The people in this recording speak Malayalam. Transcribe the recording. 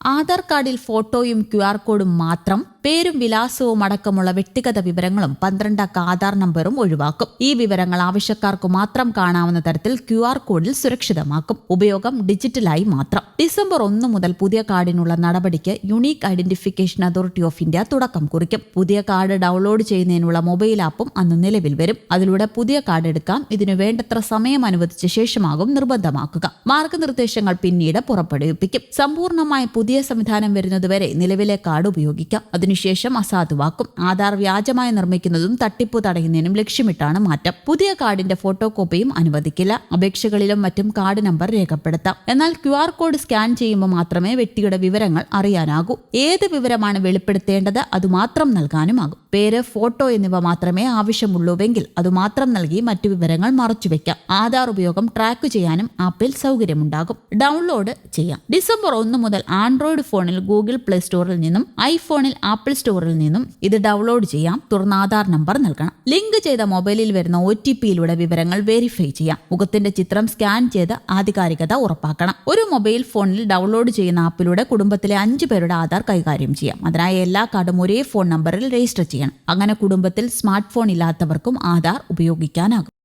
ആധാർ കാർഡിൽ ഫോട്ടോയും ക്യു ആർ കോഡും മാത്രം പേരും വിലാസവും അടക്കമുള്ള വ്യക്തിഗത വിവരങ്ങളും പന്ത്രണ്ടക്ക ആധാർ നമ്പറും ഒഴിവാക്കും. ഈ വിവരങ്ങൾ ആവശ്യക്കാർക്ക് മാത്രം കാണാവുന്ന തരത്തിൽ ക്യു ആർ കോഡിൽ സുരക്ഷിതമാക്കും. ഉപയോഗം ഡിജിറ്റലായി മാത്രം. ഡിസംബർ ഒന്ന് മുതൽ പുതിയ കാർഡിനുള്ള നടപടിക്ക് unique identification authority of India തുടക്കം കുറിക്കും. പുതിയ കാർഡ് ഡൗൺലോഡ് ചെയ്യുന്നതിനുള്ള മൊബൈൽ ആപ്പും അന്ന് നിലവിൽ വരും. അതിലൂടെ പുതിയ കാർഡ് എടുക്കാം. ഇതിനു വേണ്ടത്ര സമയം അനുവദിച്ച ശേഷമാകും നിർബന്ധമാക്കുക. മാർഗനിർദ്ദേശങ്ങൾ പിന്നീട് പുറപ്പെടുവിപ്പിക്കും. സമ്പൂർണമായ പുതിയ സംവിധാനം വരുന്നതുവരെ നിലവിലെ കാർഡ് ഉപയോഗിക്കാം. അതിനുശേഷം അസാധുവാക്കും. ആധാർ വ്യാജമായി നിർമ്മിക്കുന്നതും തട്ടിപ്പ് തടയുന്നതിനും ലക്ഷ്യമിട്ടാണ് മാറ്റം. പുതിയ കാർഡിന്റെ ഫോട്ടോ കോപ്പിയും അനുവദിക്കില്ല. അപേക്ഷകളിലും മറ്റും കാർഡ് നമ്പർ രേഖപ്പെടുത്താം. എന്നാൽ ക്യു ആർ കോഡ് സ്കാൻ ചെയ്യുമ്പോൾ മാത്രമേ വ്യക്തിയുടെ വിവരങ്ങൾ അറിയാനാകൂ. ഏത് വിവരമാണ് വെളിപ്പെടുത്തേണ്ടത് അതുമാത്രം നൽകാനുമാകും. പേര് ഫോട്ടോ എന്നിവ മാത്രമേ ആവശ്യമുള്ളൂവെങ്കിൽ അതുമാത്രം നൽകി മറ്റു വിവരങ്ങൾ മറച്ചുവെക്കാം ആധാർ ഉപയോഗം ട്രാക്ക് ചെയ്യാനും ആപ്പിൽ സൗകര്യമുണ്ടാകും. ഡൗൺലോഡ് ചെയ്യാം. ഡിസംബർ ഒന്ന് മുതൽ ആൻഡ്രോയിഡ് ഫോണിൽ ഗൂഗിൾ പ്ലേ സ്റ്റോറിൽ നിന്നും ഐഫോണിൽ ആപ്പിൾ സ്റ്റോറിൽ നിന്നും ഇത് ഡൗൺലോഡ് ചെയ്യാം. തുടർന്ന് ആധാർ നമ്പർ നൽകണം. ലിങ്ക് ചെയ്ത മൊബൈലിൽ വരുന്ന ഒ ടി പിയിലൂടെ വിവരങ്ങൾ വെരിഫൈ ചെയ്യാം. മുഖത്തിന്റെ ചിത്രം സ്കാൻ ചെയ്ത് ആധികാരികത ഉറപ്പാക്കണം. ഒരു മൊബൈൽ ഫോണിൽ ഡൗൺലോഡ് ചെയ്യുന്ന ആപ്പിലൂടെ കുടുംബത്തിലെ അഞ്ചു പേരുടെ ആധാർ കൈകാര്യം ചെയ്യാം. അതിനായി എല്ലാ കാർഡും ഒരേ ഫോൺ നമ്പറിൽ രജിസ്റ്റർ ചെയ്യണം. അങ്ങനെ കുടുംബത്തിൽ സ്മാർട്ട് ഫോൺ ഇല്ലാത്തവർക്കും ആധാർ ഉപയോഗിക്കാനാകും.